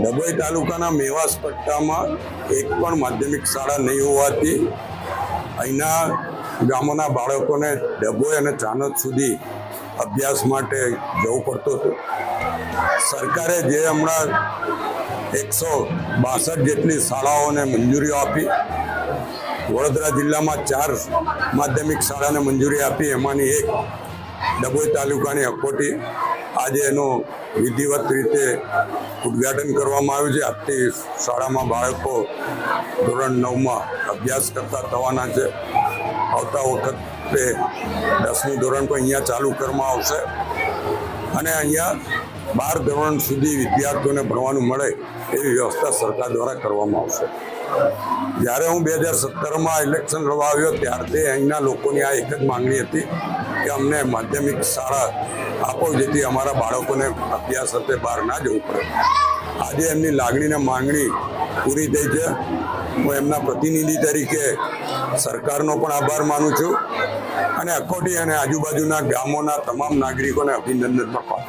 ડભોઈ તાલુકાના મેવાસ પટ્ટામાં એક પણ માધ્યમિક શાળા નહીં હોવાથી અહીંના ગામોના બાળકોને ડભોઈ અને ચાણોદ સુધી અભ્યાસ માટે જવું પડતું હતું. સરકારે જે હમણાં એકસો બાસઠ જેટલી શાળાઓને મંજૂરીઓ આપી, વડોદરા જિલ્લામાં ચાર માધ્યમિક શાળાને મંજૂરી આપી, એમાંની એક ડભોઈ તાલુકાની અકોટી આજે એનું વિધિવત રીતે ઉદ્ઘાટન કરવામાં આવ્યું છે. આજથી શાળામાં બાળકો ધોરણ નવમાં અભ્યાસ કરતા થવાના છે. આવતા વખતે દસમું ધોરણ પણ અહીંયા ચાલુ કરવામાં આવશે. અને અહીંયા બાર ધોરણ સુધી વિદ્યાર્થીઓને ભણવાનું મળે એવી વ્યવસ્થા સરકાર દ્વારા કરવામાં આવશે. જ્યારે હું બે હજાર સત્તરમાં ઇલેક્શન લડવા આવ્યો, ત્યારથી અહીંના લોકોની આ એક જ માંગણી હતી કે અમને માધ્યમિક શાળા આપો જેથી અમારા બાળકોને અભ્યાસ અર્થે બહાર ના જવું પડે. આજે એમની લાગણીને માંગણી પૂરી થઈ છે. હું એમના પ્રતિનિધિ તરીકે સરકારનો પણ આભાર માનું છું અને અકોટી અને આજુબાજુના ગામોના તમામ નાગરિકોને અભિનંદન પણ